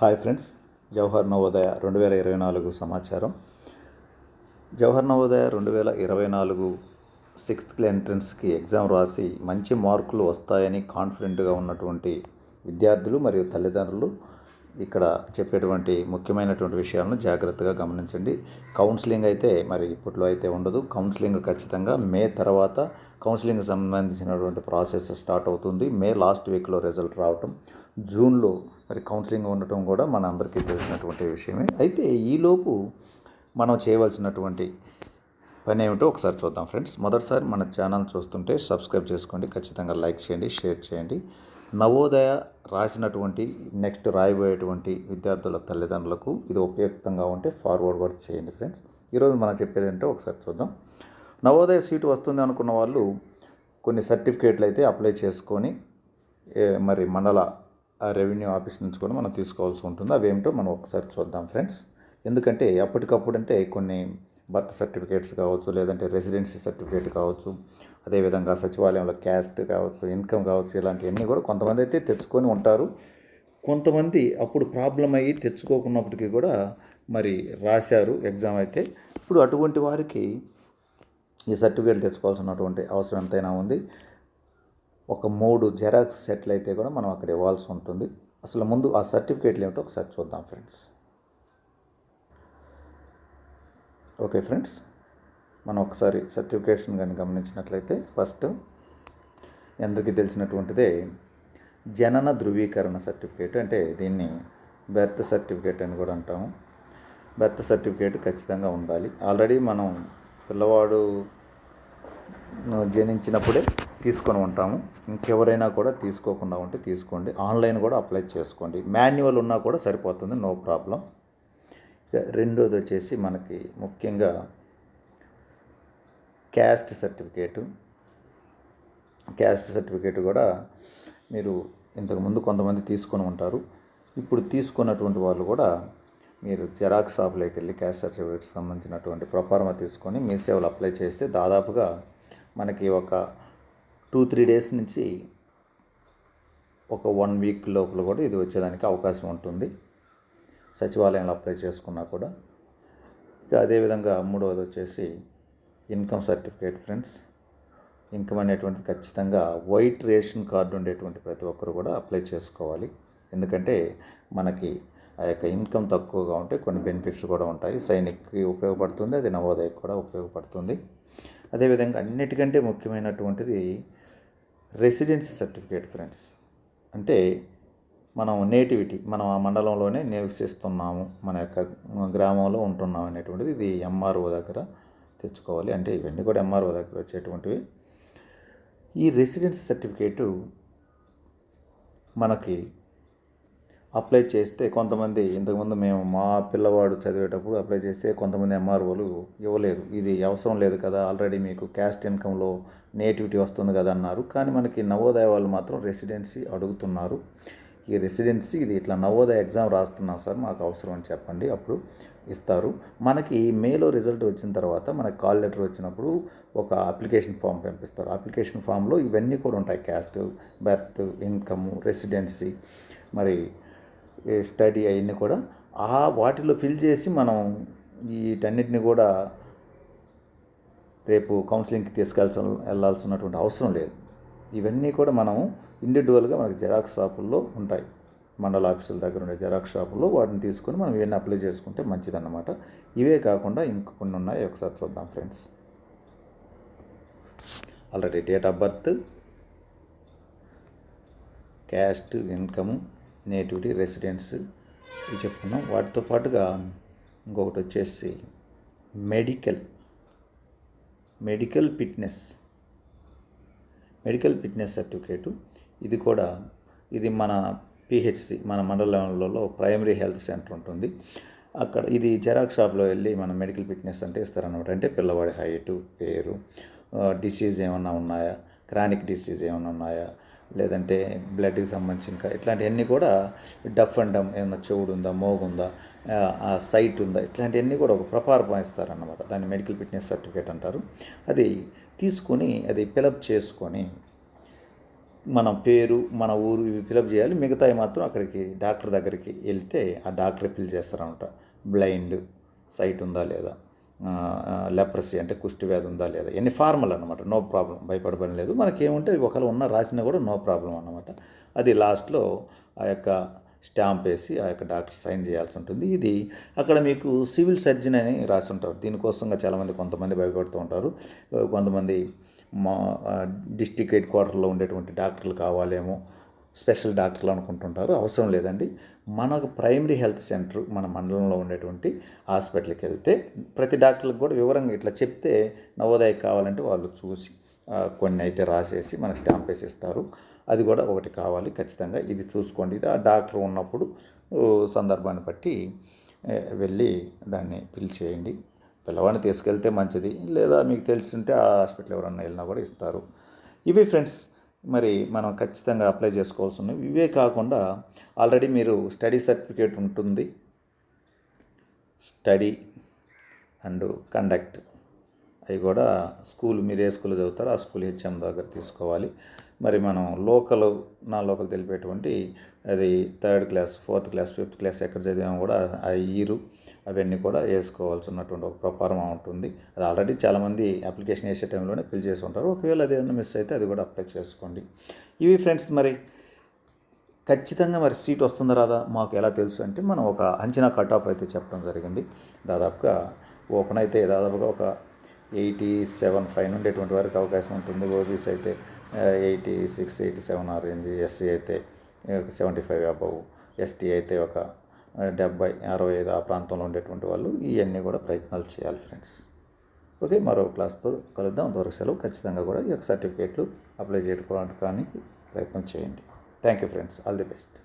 Hi friends Jawahar Navodaya రెండు వేల ఇరవై నాలుగు సమాచారం. జవహర్ నవోదయ రెండు వేల ఇరవై నాలుగు సిక్స్త్ ఎంట్రన్స్కి ఎగ్జామ్ రాసి మంచి మార్కులు వస్తాయని కాన్ఫిడెంట్గా ఉన్నటువంటి విద్యార్థులు మరియు తల్లిదండ్రులు ఇక్కడ చెప్పేటువంటి ముఖ్యమైనటువంటి విషయాలను జాగ్రత్తగా గమనించండి. కౌన్సిలింగ్ అయితే మరి ఇప్పట్లో అయితే ఉండదు. కౌన్సిలింగ్ ఖచ్చితంగా మే తర్వాత కౌన్సిలింగ్ సంబంధించినటువంటి ప్రాసెస్ స్టార్ట్ అవుతుంది. మే లాస్ట్ వీక్లో రిజల్ట్ రావటం జూన్లో మరి కౌన్సిలింగ్ ఉండటం కూడా మన అందరికీ తెలిసినటువంటి విషయమే. అయితే ఈలోపు మనం చేయవలసినటువంటి పని ఏమిటో ఒకసారి చూద్దాం ఫ్రెండ్స్. మొదటిసారి మన ఛానల్ చూస్తుంటే సబ్స్క్రైబ్ చేసుకోండి. ఖచ్చితంగా లైక్ చేయండి షేర్ చేయండి. నవోదయ రాసినటువంటి నెక్స్ట్ రాయబోయేటువంటి విద్యార్థుల తల్లిదండ్రులకు ఇది ఉపయుక్తంగా ఉంటే ఫార్వర్డ్ వర్క్ చేయండి ఫ్రెండ్స్ ఈరోజు మనం చెప్పేది ఏంటో ఒకసారి చూద్దాం. నవోదయ సీటు వస్తుంది అనుకున్న వాళ్ళు కొన్ని సర్టిఫికేట్లు అయితే అప్లై చేసుకొని మరి మండల రెవెన్యూ ఆఫీస్ నుంచి కూడా మనం తీసుకోవాల్సి ఉంటుంది. అవి మనం ఒకసారి చూద్దాం ఫ్రెండ్స్ ఎందుకంటే అప్పటికప్పుడు అంటే కొన్ని బర్త్ సర్టిఫికేట్స్ కావచ్చు లేదంటే రెసిడెన్సీ సర్టిఫికేట్ కావచ్చు అదేవిధంగా సచివాలయంలో క్యాస్ట్ కావచ్చు ఇన్కమ్ కావచ్చు ఇలాంటివన్నీ కూడా కొంతమంది అయితే తెచ్చుకొని ఉంటారు. కొంతమంది అప్పుడు ప్రాబ్లం అయ్యి తెచ్చుకోకున్నప్పటికీ కూడా మరి రాశారు ఎగ్జామ్ అయితే. ఇప్పుడు అటువంటి వారికి ఈ సర్టిఫికేట్ తెచ్చుకోవాల్సినటువంటి అవసరం ఎంతైనా ఉంది. ఒక మూడు జెరాక్స్ సెట్లు అయితే కూడా మనం అక్కడ ఇవ్వాల్సి ఉంటుంది. అసలు ముందు ఆ సర్టిఫికేట్లు ఏమిటో ఒకసారి చూద్దాం ఫ్రెండ్స్. ఓకే ఫ్రెండ్స్ మనం ఒకసారి సర్టిఫికేట్స్ని కానీ గమనించినట్లయితే ఫస్ట్ అందరికీ తెలిసినటువంటిదే జనన ధృవీకరణ సర్టిఫికేట్ అంటే దీన్ని బెర్త్ సర్టిఫికేట్ అని కూడా అంటాము. బెర్త్ సర్టిఫికేట్ ఖచ్చితంగా ఉండాలి. ఆల్రెడీ మనం పిల్లవాడు జనించినప్పుడే తీసుకొని ఉంటాము. ఇంకెవరైనా కూడా తీసుకోకుండా ఉంటే తీసుకోండి. ఆన్లైన్ కూడా అప్లై చేసుకోండి. మాన్యువల్ ఉన్నా కూడా సరిపోతుంది. No problem. రెండోది వచ్చేసి మనకి ముఖ్యంగా క్యాస్ట్ సర్టిఫికేటు. క్యాస్ట్ సర్టిఫికేట్ కూడా మీరు ఇంతకుముందు కొంతమంది తీసుకొని ఉంటారు. ఇప్పుడు తీసుకున్నటువంటి వాళ్ళు కూడా మీరు జెరాక్స్ షాప్లోకి వెళ్ళి క్యాస్ట్ సర్టిఫికేట్ సంబంధించినటువంటి ప్రొఫార్మా తీసుకొని మీ సేవలు అప్లై చేస్తే దాదాపుగా మనకి ఒక టూ త్రీ డేస్ నుంచి ఒక వన్ వీక్ లోపల కూడా ఇది వచ్చేదానికి అవకాశం ఉంటుంది. సచివాలయంలో అప్లై చేసుకున్నా కూడా ఇక అదేవిధంగా మూడవది వచ్చేసి ఇన్కమ్ సర్టిఫికేట్ ఫ్రెండ్స్. ఇన్కమ్ అనేటువంటిది ఖచ్చితంగా వైట్ రేషన్ కార్డు ఉండేటువంటి ప్రతి ఒక్కరు కూడా అప్లై చేసుకోవాలి. ఎందుకంటే మనకి ఆ యొక్క ఇన్కమ్ తక్కువగా ఉంటే కొన్ని బెనిఫిట్స్ కూడా ఉంటాయి. సైనిక్కి ఉపయోగపడుతుంది అది నవోదయకు కూడా ఉపయోగపడుతుంది. అదేవిధంగా అన్నిటికంటే ముఖ్యమైనటువంటిది రెసిడెన్సీ సర్టిఫికేట్ ఫ్రెండ్స్. అంటే మనం నేటివిటీ మనం ఆ మండలంలోనే నివసిస్తున్నాము మన యొక్క గ్రామంలో ఉంటున్నాం అనేటువంటిది ఇది ఎంఆర్ఓ దగ్గర తెచ్చుకోవాలి. అంటే ఇవన్నీ కూడా ఎంఆర్ఓ దగ్గర వచ్చేటువంటివి. ఈ రెసిడెన్స్ సర్టిఫికేటు మనకి అప్లై చేస్తే కొంతమంది ఇంతకుముందు మేము మా పిల్లవాడు చదివేటప్పుడు అప్లై చేస్తే కొంతమంది ఎంఆర్ఓలు ఇవ్వలేదు. ఇది అవసరం లేదు కదా ఆల్రెడీ మీకు క్యాస్ట్ ఇన్కంలో నేటివిటీ వస్తుంది కదా అన్నారు. కానీ మనకి నవోదయ వాళ్ళు మాత్రం రెసిడెన్సీ అడుగుతున్నారు. ఈ రెసిడెన్సీ ఇది ఇట్లా నవోదయ ఎగ్జామ్ రాస్తున్నాం సార్ మాకు అవసరం అని చెప్పండి. అప్పుడు ఇస్తారు. మనకి మేలో రిజల్ట్ వచ్చిన తర్వాత మనకి కాల్ లెటర్ వచ్చినప్పుడు ఒక అప్లికేషన్ ఫామ్ పంపిస్తారు. అప్లికేషన్ ఫామ్లో ఇవన్నీ కూడా ఉంటాయి. క్యాస్ట్ బెర్త్ ఇన్కమ్ రెసిడెన్సీ మరి స్టడీ అవన్నీ కూడా ఆ వాటిలో ఫిల్ చేసి మనం వీటన్నిటిని కూడా రేపు కౌన్సిలింగ్కి తీసుకెళ్ళాల్సిన వెళ్ళాల్సినటువంటి అవసరం లేదు. ఇవన్నీ కూడా మనం ఇండివిజువల్గా మనకి జెరాక్స్ షాపుల్లో ఉంటాయి. మండల ఆఫీసుల దగ్గర ఉండే జెరాక్స్ షాపుల్లో వాటిని తీసుకొని మనం ఇవన్నీ అప్లై చేసుకుంటే మంచిదన్నమాట. ఇవే కాకుండా ఇంక కొన్ని ఉన్నాయి. ఒకసారి చూద్దాం friends. Already date of birth caste income nativity residence ఇవి చెప్పుకున్నాం వాటితో పాటుగా ఇంకొకటి వచ్చేసి medical medical fitness medical fitness certificate. ఇది కూడా ఇది మన పిహెచ్సి మన మండలంలో ప్రైమరీ హెల్త్ సెంటర్ ఉంటుంది. అక్కడ ఇది జెరాక్స్ షాప్లో వెళ్ళి మన మెడికల్ ఫిట్నెస్ అంటే ఇస్తారనమాట అంటే పిల్లవాడి హైటు పేరు డిసీజ్ ఏమన్నా ఉన్నాయా? క్రానిక్ డిసీజ్ ఏమైనా ఉన్నాయా? లేదంటే బ్లడ్కి సంబంధించిన ఇట్లాంటివన్నీ కూడా డఫ్ అండ్ డమ్ ఏమన్నా చెవుడు ఉందా మోగు ఉందా ఆ సైట్ ఉందా? ఇట్లాంటివన్నీ కూడా ఒక ప్రపారపం ఇస్తారన్నమాట. దాన్ని మెడికల్ ఫిట్నెస్ సర్టిఫికేట్ అంటారు. అది తీసుకొని అది ఫిలప్ చేసుకొని మన పేరు మన ఊరు ఇవి ఫిలప్ చేయాలి. మిగతాయి మాత్రం అక్కడికి డాక్టర్ దగ్గరికి వెళ్తే ఆ డాక్టర్ ఫిల్ చేస్తారనమాట బ్లైండ్ సైట్ ఉందా లేదా? లెప్రసీ అంటే కుష్టి వ్యాధి ఉందా లేదా? ఎన్ని ఫార్మల్ అనమాట నో ప్రాబ్లం. భయపడబడి లేదు. మనకేముంటే ఒకవేళ ఉన్న రాసినా కూడా నో ప్రాబ్లం అనమాట అది లాస్ట్లో ఆ యొక్క స్టాంప్ వేసి ఆ యొక్క డాక్టర్ సైన్ చేయాల్సి ఉంటుంది. ఇది అక్కడ మీకు సివిల్ సర్జన్ అని రాసి ఉంటారు దీనికోసంగా చాలామంది కొంతమంది భయపడుతూ ఉంటారు. కొంతమంది మా డిస్టిక్ హెడ్ క్వార్టర్లో ఉండేటువంటి డాక్టర్లు కావాలేమో స్పెషల్ డాక్టర్లు అనుకుంటుంటారు. అవసరం లేదండి. మనకు ప్రైమరీ హెల్త్ సెంటర్ మన మండలంలో ఉండేటువంటి హాస్పిటల్కి వెళ్తే ప్రతి డాక్టర్లకు కూడా వివరంగా ఇట్లా చెప్తే నవోదయ కావాలంటే వాళ్ళు చూసి కొన్ని అయితే రాసేసి మనకు స్టాంప్ వేసి ఇస్తారు అది కూడా ఒకటి కావాలి ఖచ్చితంగా. ఇది చూసుకోండి. ఇది ఆ డాక్టర్ ఉన్నప్పుడు సందర్భాన్ని బట్టి వెళ్ళి దాన్ని ఫిల్ చేయండి. పిల్లవాడిని తీసుకెళ్తే మంచిది. లేదా మీకు తెలిసింటే ఆ హాస్పిటల్ ఎవరన్నా వెళ్ళినా కూడా ఇస్తారు. ఇవి ఫ్రెండ్స్ మరి మనం ఖచ్చితంగా అప్లై చేసుకోవాల్సి ఉన్నాయి ఇవే కాకుండా ఆల్రెడీ మీరు స్టడీ సర్టిఫికేట్ ఉంటుంది. స్టడీ అండ్ కండక్ట్ అవి కూడా స్కూల్ మీరు ఏ స్కూల్ చదువుతారో ఆ స్కూల్ హెచ్ఎం దగ్గర తీసుకోవాలి. మరి మనం లోకల్ నా లోకల్ తెలిపేటువంటి అది third class fourth class fifth class ఎక్కడ చదివామో కూడా ఆ ఇయర్ అవన్నీ కూడా వేసుకోవాల్సి ఉన్నటువంటి ఒక ప్రొఫార్మా ఉంటుంది. అది ఆల్రెడీ చాలామంది అప్లికేషన్ వేసే టైంలోనే ఫిల్ చేసి ఉంటారు. ఒకవేళ అది ఏదైనా మిస్ అయితే అది కూడా అప్లై చేసుకోండి. ఇవి ఫ్రెండ్స్ మరి ఖచ్చితంగా మరి సీట్ వస్తుందా రాదా? మాకు ఎలా తెలుసు అంటే మనం ఒక అంచనా కట్ ఆఫ్ అయితే చెప్పడం జరిగింది. దాదాపుగా ఓపెన్ అయితే దాదాపుగా ఒక ఎయిటీ సెవెన్ ఫైవ్ నుండి ఎటువంటి వరకు అవకాశం ఉంటుంది? ఓబీసీ అయితే ఎయిటీ సిక్స్ ఎయిటీ సెవెన్ ఆ రేంజ్ ఎస్సీ అయితే సెవెంటీ ఫైవ్ అబవ్. ఎస్టీ అయితే ఒక డెబ్బై అరవై ఐదు ఆ ప్రాంతంలో ఉండేటువంటి వాళ్ళు ఇవన్నీ కూడా ప్రయత్నాలు చేయాలి ఫ్రెండ్స్. ఓకే మరో క్లాస్తో కలుద్దాం. అంతవరకు సెలవు. ఖచ్చితంగా కూడా ఈ యొక్క సర్టిఫికేట్లు అప్లై చేసుకోవడానికి ప్రయత్నం చేయండి. Thank you friends. All the best.